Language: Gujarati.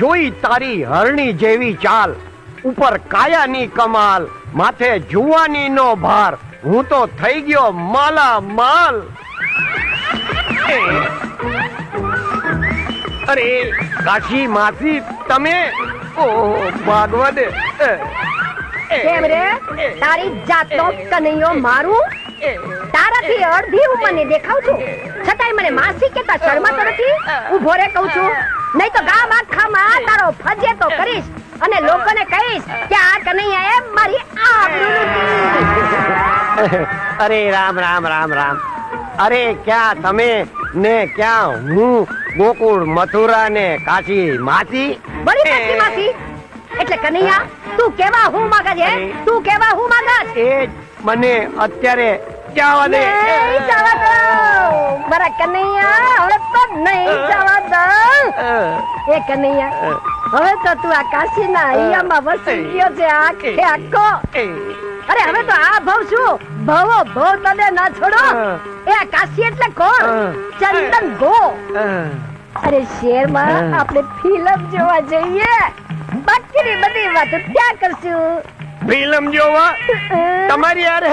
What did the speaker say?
જોઈ તારી હરણી જેવી ચાલ. ઉપર કાયાની કમાલ માથે જુવાની નો ભાર. હું તો થઈ ગયો માલા માલ અરે કાશી માસી તમે? ઓ ભાગવદ કેમ રે? તારી જાતનો કનૈયો મારું? તારાથી અડધી ઉંમરની દેખાવ છું. છતાંય મને માસી કેતા શરમાતો નથી. ઊભો રે કહું છું નહીં તો ગામ આખામાં તારો ફજે તો કરીશ અને લોકોને કહીશ કે આ કનૈયાએ મારી આબરૂ અરે રામ રામ રામ રામ. અરે ક્યાં તમે ને ક્યાં હું ગોકુળ મથુરા ને કાશી માસી? બરી કાશી માસી. એટલે કનૈયા તું કેવા હું માંગે છે? તું કેવા હું માંગે? છે એ મને અત્યારે જવા દે. નહીં જવા દઉં મારા કનૈયા હવે તો નહીં જવા દઉં એ કનૈયા હવે તો તું આ કાશીના હૈયામાં વસી ગયો છે આખે આખો. અરે હવે તો આ ભવ શું? ભવો ભવ તને ના છોડો. એ આ કાશી એટલે કોણ? ચંદન ગો. અરે શહેરમાં આપણે ફિલ્મ જોવા જઈએ. બાકીની બધી વાત ત્યાં કરશું. ફિલ્મ જોવા? તમારી યારે